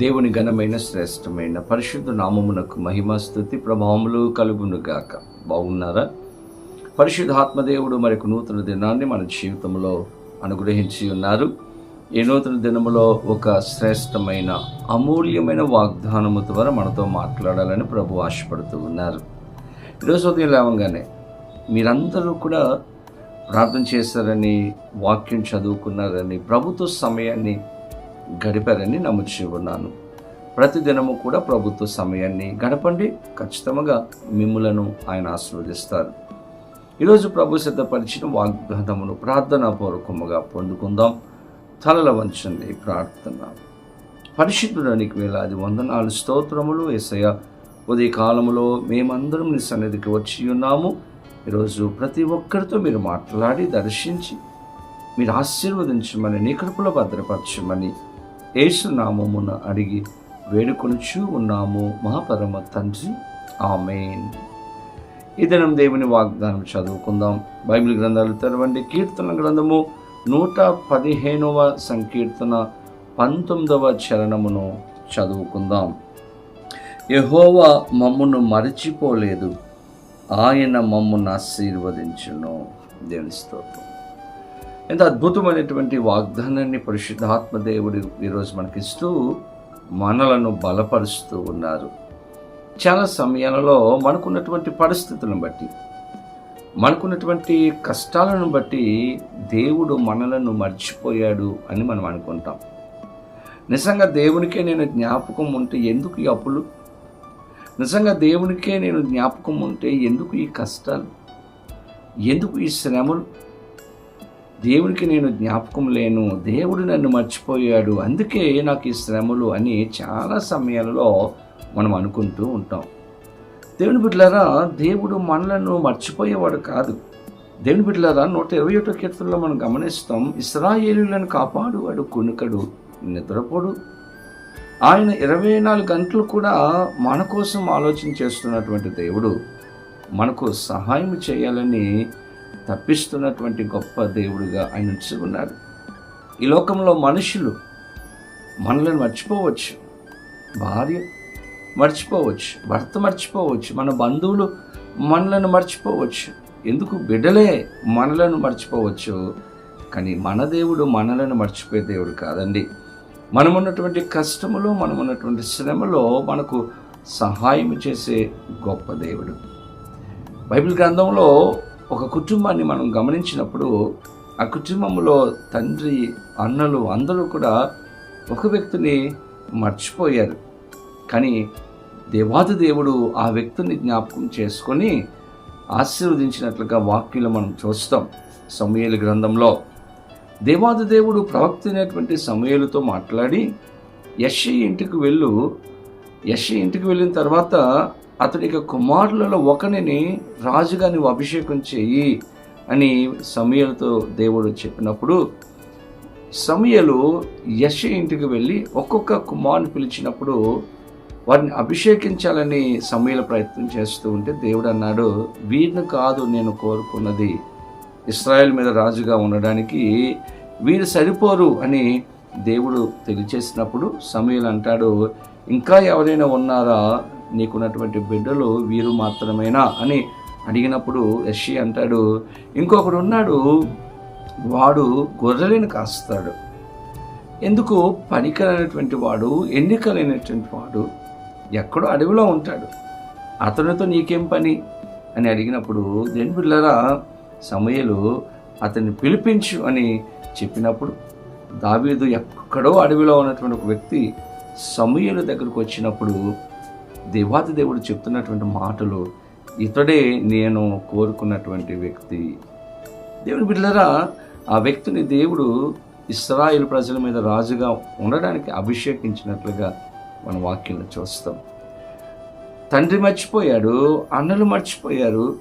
దేవుని ఘనమైన శ్రేష్టమైన పరిశుద్ధ నామమునకు మహిమ స్థుతి ప్రభావములు కలుగును గాక. బాగున్నారా? పరిశుద్ధాత్మదేవుడు మరొక నూతన దినాన్ని మన జీవితంలో అనుగ్రహించి ఉన్నారు. ఈ నూతన దినములో ఒక శ్రేష్టమైన అమూల్యమైన వాగ్దానము ద్వారా మనతో మాట్లాడాలని ప్రభు ఆశపడుతూ ఉన్నారు. ఈరోజు ఉదయం లేవగానే మీరందరూ కూడా ప్రార్థన చేశారని వాక్యం చదువుకున్నారని ప్రభుత్వ సమయాన్ని గడిపారని నమ్ముచి ఉన్నాను. ప్రతిదినము కూడా ప్రభుత్వ సమయాన్ని గడపండి. ఖచ్చితంగా మిమ్ములను ఆయన ఆశీర్వదిస్తారు. ఈరోజు ప్రభు సిద్ధపరిచిన వాగ్దానమును ప్రార్థనాపూర్వకముగా పొందుకుందాం. తలల వంచండి ప్రార్థన. పరిశుద్ధుడానికి వేలాది వందనాలు స్తోత్రములు ఎసయ ఉదయ కాలములో మేమందరం నీ సన్నిధికి వచ్చి ఉన్నాము. ఈరోజు ప్రతి ఒక్కరితో మీరు మాట్లాడి దర్శించి మీరు ఆశీర్వదించమని నీ కృపలో భద్రపరచమని ఏసునామమున అడిగి వేడుకొనిచూ ఉన్నాము మహాపరమ తండ్రి. ఆమెన్. ఈ దినం దేవుని వాగ్దానం చదువుకుందాం. బైబిల్ గ్రంథాలు తెరవండి. కీర్తన గ్రంథము నూట పదిహేనవ సంకీర్తన పంతొమ్మిదవ చరణమును చదువుకుందాం. యహోవా మమ్మును మరచిపోలేదు. ఆయన మమ్మును ఆశీర్వదించును. దేవుని స్తోత్రం. ఎంత అద్భుతమైనటువంటి వాగ్దానాన్ని పరిశుద్ధాత్మ దేవుడు ఈరోజు మనకిస్తూ మనలను బలపరుస్తూ ఉన్నారు. చాలా సమయాలలో మనకున్నటువంటి పరిస్థితులను బట్టి మనకున్నటువంటి కష్టాలను బట్టి దేవుడు మనలను మర్చిపోయాడు అని మనం అనుకుంటాం. నిజంగా దేవునికే నేను జ్ఞాపకం ఉంటే ఎందుకు ఈ అప్పులు? నిజంగా దేవునికే నేను జ్ఞాపకం ఉంటే ఎందుకు ఈ కష్టాలు? ఎందుకు ఈ శ్రమలు? దేవునికి నేను జ్ఞాపకం లేను దేవుడు నన్ను మర్చిపోయాడు అందుకే నాకు ఈ శ్రమలు అని చాలా సమయాలలో మనం అనుకుంటూ ఉంటాం. దేవుని బిడ్డలారా దేవుడు మనలను మర్చిపోయేవాడు కాదు. దేవుని బిడ్డలారా నూట ఇరవై ఒకటో కీర్తనలో మనం గమనిస్తాం ఇస్రాయేలులను కాపాడువాడు కొనుకడు నిద్రపోడు. ఆయన ఇరవై నాలుగు గంటలు కూడా మన కోసం ఆలోచన చేస్తున్నటువంటి దేవుడు మనకు సహాయం చేయాలని తప్పిస్తున్నటువంటి గొప్ప దేవుడిగా ఆయన ఉన్నారు ఈ లోకంలో మనుషులు మనల్ని మర్చిపోవచ్చు. భార్య మర్చిపోవచ్చు. భర్త మర్చిపోవచ్చు. మన బంధువులు మనలను మర్చిపోవచ్చు. ఎందుకు? బిడ్డలే మనలను మర్చిపోవచ్చు. కానీ మన దేవుడు మనలను మర్చిపోయే దేవుడు కాదండి. మనమున్నటువంటి కష్టములో మనమున్నటువంటి శ్రమలో మనకు సహాయం చేసే గొప్ప దేవుడు. బైబిల్ గ్రంథంలో ఒక కుటుంబాన్ని మనం గమనించినప్పుడు ఆ కుటుంబంలో తండ్రి అన్నలు అందరూ కూడా ఒక వ్యక్తిని మర్చిపోయారు. కానీ దేవాది దేవుడు ఆ వ్యక్తిని జ్ఞాపకం చేసుకొని ఆశీర్వదించినట్లుగా వాక్యులు మనం చూస్తాం సమయల గ్రంథంలో. దేవాది దేవుడు ప్రవక్త అయినటువంటి సమయలతో మాట్లాడి యశ ఇంటికి వెళ్ళు యశ ఇంటికి వెళ్ళిన తర్వాత అతడికి కుమారులలో ఒకరిని రాజుగా నువ్వు అభిషేకం చెయ్యి అని సమయలతో దేవుడు చెప్పినప్పుడు సమయలు యశ ఇంటికి వెళ్ళి ఒక్కొక్క కుమారుని పిలిచినప్పుడు వారిని అభిషేకించాలని సమయల ప్రయత్నం చేస్తూ ఉంటే దేవుడు అన్నాడు వీరిని కాదు నేను కోరుకున్నది. ఇస్రాయల్ మీద రాజుగా ఉండడానికి వీరు సరిపోరు అని దేవుడు తెలియచేసినప్పుడు సమయలు అంటాడు ఇంకా ఎవరైనా ఉన్నారా? నీకున్నటువంటి బిడ్డలు వీరు మాత్రమేనా అని అడిగినప్పుడు యషి అంటాడు ఇంకొకడు ఉన్నాడు వాడు గొర్రెలను కాస్తాడు. ఎందుకు? పనికిరైనటువంటి వాడు ఎన్నికలైనటువంటి వాడు ఎక్కడో అడవిలో ఉంటాడు. అతనితో నీకేం పని? అని అడిగినప్పుడు దేని బిళ్ళరా సమయలు అతన్ని పిలిపించు అని చెప్పినప్పుడు దావీదు ఎక్కడో అడవిలో ఉన్నటువంటి ఒక వ్యక్తి సమయలు దగ్గరకు వచ్చినప్పుడు దేవాది దేవుడు చెప్తున్నటువంటి మాటలు ఇతడే నేను కోరుకున్నటువంటి వ్యక్తి. దేవుని బిడ్డలరా ఆ వ్యక్తిని దేవుడు ఇస్రాయిల్ ప్రజల మీద రాజుగా ఉండడానికి అభిషేకించినట్లుగా మన వాక్యంలో చూస్తాం. తండ్రి మర్చిపోయాడు అన్నలు మర్చిపోయారు.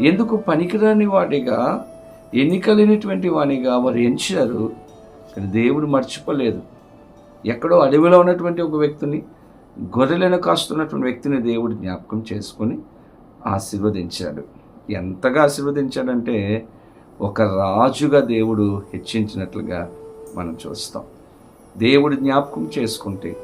ఎందుకు పనికిరాని వాడిగా ఎన్నికలేనిటువంటి వానిగా వారు ఎంచారు? కానీ దేవుడు మర్చిపోలేదు. ఎక్కడో అడవిలో ఉన్నటువంటి ఒక వ్యక్తిని గొర్రెలను కాస్తున్నటువంటి వ్యక్తిని దేవుడు జ్ఞాపకం చేసుకొని ఆశీర్వదించాడు. ఎంతగా ఆశీర్వదించాడంటే ఒక రాజుగా దేవుడు హెచ్చించినట్లుగా మనం చూస్తాం. దేవుడు జ్ఞాపకం చేసుకుంటే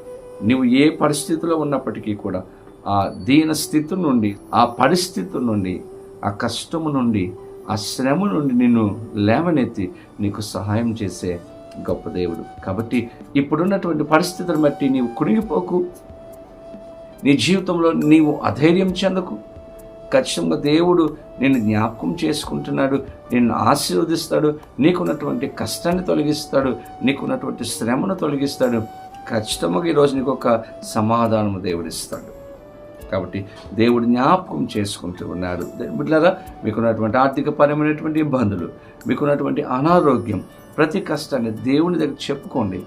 నువ్వు ఏ పరిస్థితిలో ఉన్నప్పటికీ కూడా ఆ దీన స్థితి నుండి ఆ పరిస్థితి నుండి ఆ కష్టము నుండి ఆ శ్రమ నుండి నిన్ను లేవనెత్తి నీకు సహాయం చేసే గొప్ప దేవుడు. కాబట్టి ఇప్పుడున్నటువంటి పరిస్థితులను బట్టి నీవు కుణిగిపోకు నీ జీవితంలో నీవు అధైర్యం చెందకు. ఖచ్చితంగా దేవుడు నిన్ను జ్ఞాపకం చేసుకుంటున్నాడు నిన్ను ఆశీర్వదిస్తాడు నీకున్నటువంటి కష్టాన్ని తొలగిస్తాడు నీకున్నటువంటి శ్రమను తొలగిస్తాడు. ఖచ్చితంగా ఈరోజు నీకు ఒక సమాధానము దేవుడిస్తాడు. కాబట్టి దేవుడు జ్ఞాపకం చేసుకుంటూ ఉన్నాడు. బిడ్డారా మీకున్నటువంటి ఆర్థిక పరమైనటువంటి ఇబ్బందులు మీకున్నటువంటి అనారోగ్యం ప్రతి కష్టాన్ని దేవుని దగ్గర చెప్పుకోండి.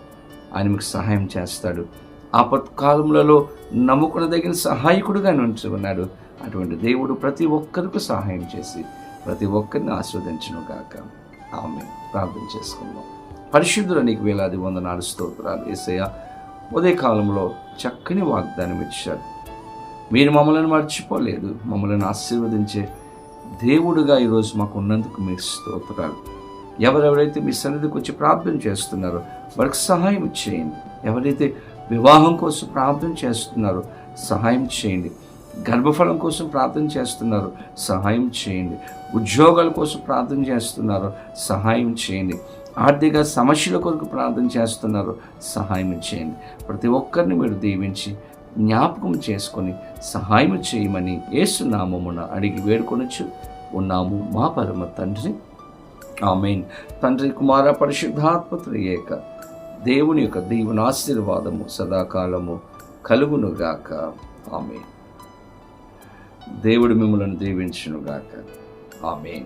ఆయన మీకు సహాయం చేస్తాడు. ఆపత్కాలములలో నమ్ముకునదగిన సహాయకుడుగా ఉంచుకున్నాడు ఉన్నాడు అటువంటి దేవుడు ప్రతి ఒక్కరికి సహాయం చేసి ప్రతి ఒక్కరిని ఆస్వాదించను గాక ఆమె ప్రార్థన చేసుకుందాం. పరిశుద్ధుల నీకు వేలాది వందనాలు స్తోత్రాలు. ఏసయ్య ఉదయకాలంలో చక్కని వాగ్దానం ఇచ్చారు మీరు మమ్మల్ని మర్చిపోలేదు. మమ్మల్ని ఆశీర్వదించే దేవుడుగా ఈరోజు మాకు ఉన్నందుకు మీకు స్తోత్రాలు. ఎవరెవరైతే మీ సన్నిధికి వచ్చి ప్రార్థన చేస్తున్నారో వారికి సహాయం చేయండి. ఎవరైతే వివాహం కోసం ప్రార్థన చేస్తున్నారు. సహాయం చేయండి. గర్భఫలం కోసం ప్రార్థన చేస్తున్నారు. సహాయం చేయండి. ఉద్యోగాల కోసం ప్రార్థన చేస్తున్నారు. సహాయం చేయండి. ఆర్థిక సమస్యల కొరకు ప్రార్థన చేస్తున్నారు. సహాయం చేయండి. ప్రతి ఒక్కరిని మీరు దీవించి జ్ఞాపకం చేసుకొని సహాయం చేయమని ఏసునామమున అడిగి వేడుకొనొచ్చు. ఉన్నాము. మా పరమ తండ్రి. ఆమెన్. తండ్రి కుమార పరిశుద్ధాత్మ ఏక దేవుని యొక్క దేవుని ఆశీర్వాదము సదాకాలము కలుగునుగాక. ఆమె దేవుడు మిమ్మల్ని దీవించునుగాక. ఆమె